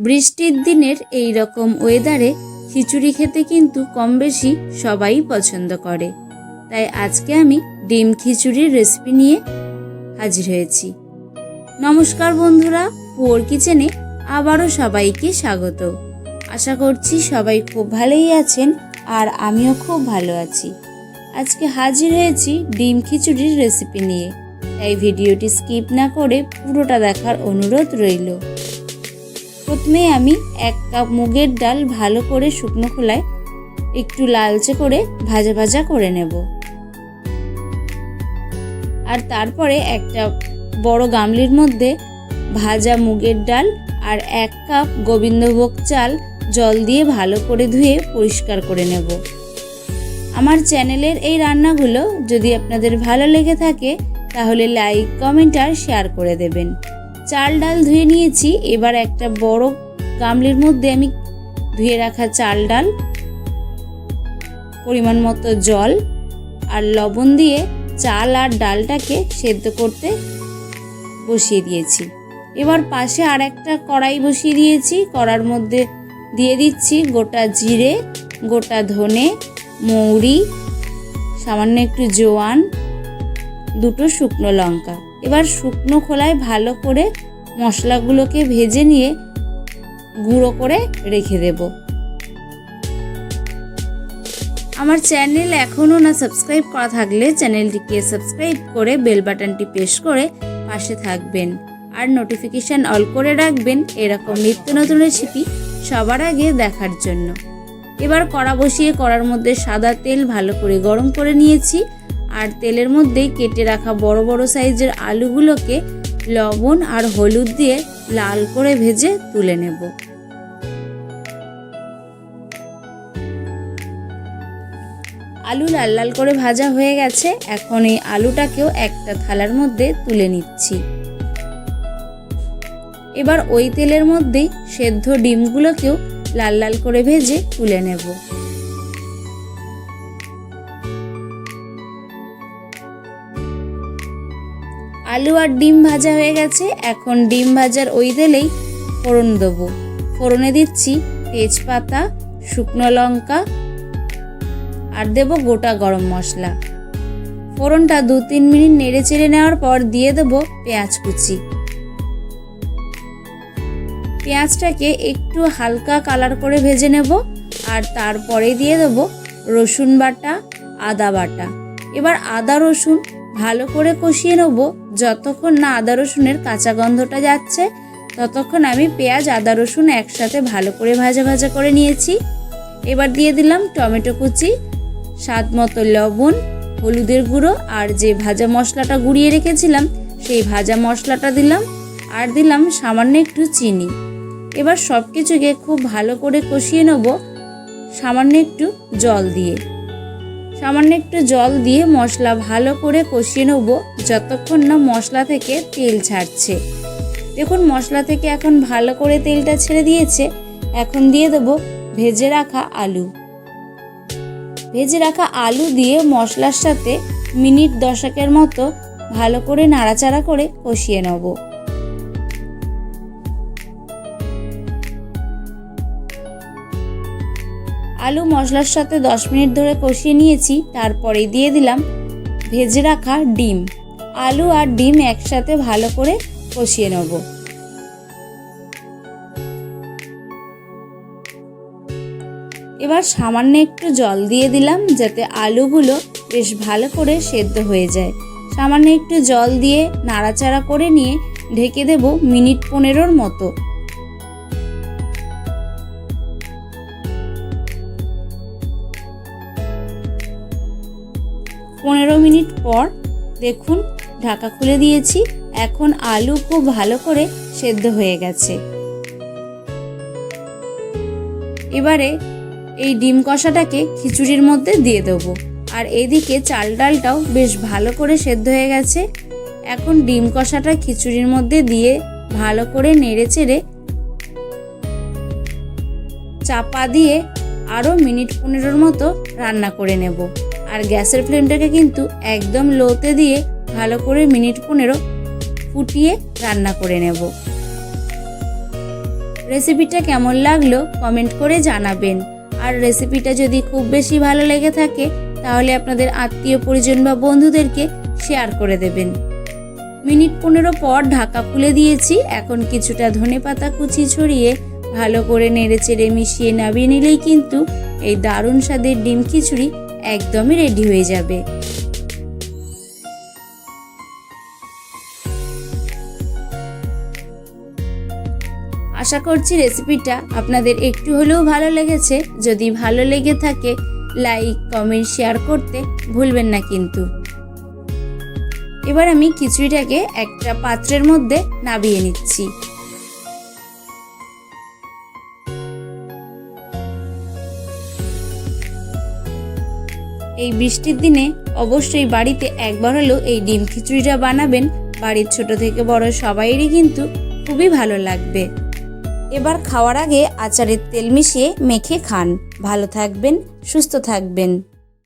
বৃষ্টির দিনের এই রকম ওয়েদারে খিচুড়ি খেতে কিন্তু কম বেশি সবাই পছন্দ করে। তাই আজকে আমি ডিম খিচুড়ির রেসিপি নিয়ে হাজির হয়েছি। নমস্কার বন্ধুরা, পুয়োর কিচেনে আবারও সবাইকে স্বাগত। আশা করছি সবাই খুব ভালোই আছেন আর আমিও খুব ভালো আছি। আজকে হাজির হয়েছি ডিম খিচুড়ির রেসিপি নিয়ে। তাই ভিডিওটি স্কিপ না করে পুরোটা দেখার অনুরোধ রইল। প্রথমে আমি এক কাপ মুগের ডাল ভালো করে শুকনো খোলায় একটু লালচে করে ভাজা ভাজা করে নেব। আর তারপরে একটা বড় গামলির মধ্যে ভাজা মুগের ডাল আর এক কাপ গোবিন্দভোগ চাল জল দিয়ে ভালো করে ধুয়ে পরিষ্কার করে নেব। আমার চ্যানেলের এই রান্নাগুলো যদি আপনাদের ভালো লেগে থাকে, তাহলে লাইক, কমেন্ট আর শেয়ার করে দেবেন। চাল ডাল ধুয়ে নিয়েছি। এবার একটা বড় গামলির মধ্যে আমি ধুয়ে রাখা চাল ডাল, পরিমাণ মতো জল আর লবণ দিয়ে চাল আর ডালটাকে সেদ্ধ করতে বসিয়ে দিয়েছি। এবার পাশে আর একটা কড়াই বসিয়ে দিয়েছি। কড়ার মধ্যে দিয়ে দিচ্ছি গোটা জিরে, গোটা ধনে, মৌরি, সামান্য একটু জোয়ান, দুটো শুকনো লঙ্কা। এবার শুকনো খোলায় ভালো করে মশলাগুলোকে ভেজে নিয়ে গুঁড়ো করে রেখে দেব। আমার চ্যানেল এখনও না সাবস্ক্রাইব করা থাকলে চ্যানেলটিকে সাবস্ক্রাইব করে বেল বাটনটি প্রেস করে পাশে থাকবেন। আর নোটিফিকেশান অল করে রাখবেন এরকম নিত্য নতুন রেসিপি সবার আগে দেখার জন্য। এবার কড়া বসিয়ে কড়ার মধ্যে সাদা তেল ভালো করে গরম করে নিয়েছি। আর তেলের মধ্যেই কেটে রাখা বড় বড় সাইজের আলুগুলোকে লবণ আর হলুদ দিয়ে লাল করে ভেজে তুলে নেব। আলু লাল লাল করে ভাজা হয়ে গেছে। এখন এই আলুটাকেও একটা থালার মধ্যে তুলে নিচ্ছি। এবার ওই তেলের মধ্যেই সেদ্ধ ডিমগুলোকেও লাল লাল করে ভেজে তুলে নেব। আলু আর ডিম ভাজা হয়ে গেছে। এখন ডিম ভাজার ওই তেলেই ফোড়ন দেবো। ফোড়নে দিচ্ছি তেজপাতা, শুকনো লঙ্কা আর দেবো গোটা গরম মশলা। ফোড়নটা দু তিন মিনিট নেড়ে চেড়ে নেওয়ার পর দিয়ে দেবো পেঁয়াজ কুচি। পেঁয়াজটাকে একটু হালকা কালার করে ভেজে নেব আর তারপরে দিয়ে দেবো রসুন বাটা, আদা বাটা। এবার আদা রসুন ভালো করে কষিয়ে নেব যতক্ষণ না আদা রসুনের কাঁচা গন্ধটা যাচ্ছে, ততক্ষণ আমি পেঁয়াজ, আদা রসুন একসাথে ভালো করে ভাজা ভাজা করে নিয়েছি। এবার দিয়ে দিলাম টমেটো কুচি, স্বাদ মতো লবণ, হলুদের গুঁড়ো, আর যে ভাজা মশলাটা গুঁড়িয়ে রেখেছিলাম, সেই ভাজা মশলাটা দিলাম, আর দিলাম সামান্য একটু চিনি। এবার সব কিছুকে খুব ভালো করে কষিয়ে নেব, সামান্য একটু জল দিয়ে। সামান্য একটু জল দিয়ে মশলা ভালো করে কষিয়ে নেব। যতক্ষণ না মশলা থেকে তেল ছাড়ছে। দেখুন, মশলা থেকে এখন ভালো করে তেলটা ছেড়ে দিয়েছে। এখন দিয়ে দেব ভেজে রাখা আলু। ভেজে রাখা আলু দিয়ে মশলার সাথে মিনিট দশকের মতো ভালো করে নাড়াচাড়া করে কষিয়ে নেব। আলু মশলার সাথে দশ মিনিট ধরে কষিয়ে নিয়েছি তারপরে দিয়ে দিলাম ভেজে রাখা ডিম। আলু আর ডিম একসাথে ভালো করে কষিয়ে নেব। এবার সামান্য একটু জল দিয়ে দিলাম যাতে আলুগুলো বেশ ভালো করে সেদ্ধ হয়ে যায়। সামান্য একটু জল দিয়ে নাড়াচাড়া করে নিয়ে ঢেকে দেব মিনিট পনেরোর মতো। পনেরো মিনিট পর দেখুন, ঢাকা খুলে দিয়েছি। এখন আলু খুব ভালো করে সেদ্ধ হয়ে গেছে। এবারে এই ডিম কষাটাকে খিচুড়ির মধ্যে দিয়ে দেবো। আর এদিকে চাল ডালটাও বেশ ভালো করে সেদ্ধ হয়ে গেছে। এখন ডিম কষাটা খিচুড়ির মধ্যে দিয়ে ভালো করে নেড়ে চেড়ে চাপা দিয়ে আরও মিনিট পনেরোর মতো রান্না করে নেব। আর গ্যাসের ফ্লেমটাকে কিন্তু একদম লোতে দিয়ে ভালো করে মিনিট পনেরো ফুটিয়ে রান্না করে নেব। রেসিপিটা কেমন লাগল কমেন্ট করে জানাবেন। আর রেসিপিটা যদি খুব বেশি ভালো লেগে থাকে, তাহলে আপনাদের আত্মীয় পরিজন বা বন্ধুদেরকে শেয়ার করে দেবেন। মিনিট পনেরো পর ঢাকা খুলে দিয়েছি। এখন কিছুটা ধনে পাতা কুচি ছড়িয়ে ভালো করে নেড়ে চেড়ে মিশিয়ে নামিয়ে নিলেই কিন্তু এই দারুণ স্বাদের ডিম খিচুড়ি একদমই রেডি হয়ে যাবে। আশা করছি রেসিপিটা আপনাদের একটু হলেও ভালো লেগেছে। যদি ভালো লেগে থাকে লাইক কমেন্ট শেয়ার করতে ভুলবেন না কিন্তু। এবার আমি খিচুড়িটাকে একটা পাত্রের মধ্যে নাবিয়ে নিচ্ছি। এই বৃষ্টির দিনে অবশ্যই বাড়িতে একবার হলেও এই ডিম খিচুড়িটা বানাবেন। বাড়ির ছোট থেকে বড় সবাইয়েরই কিন্তু খুবই ভালো লাগবে। এবার খাওয়ার আগে আচারের তেল মিশিয়ে মেখে খান। ভালো থাকবেন, সুস্থ থাকবেন।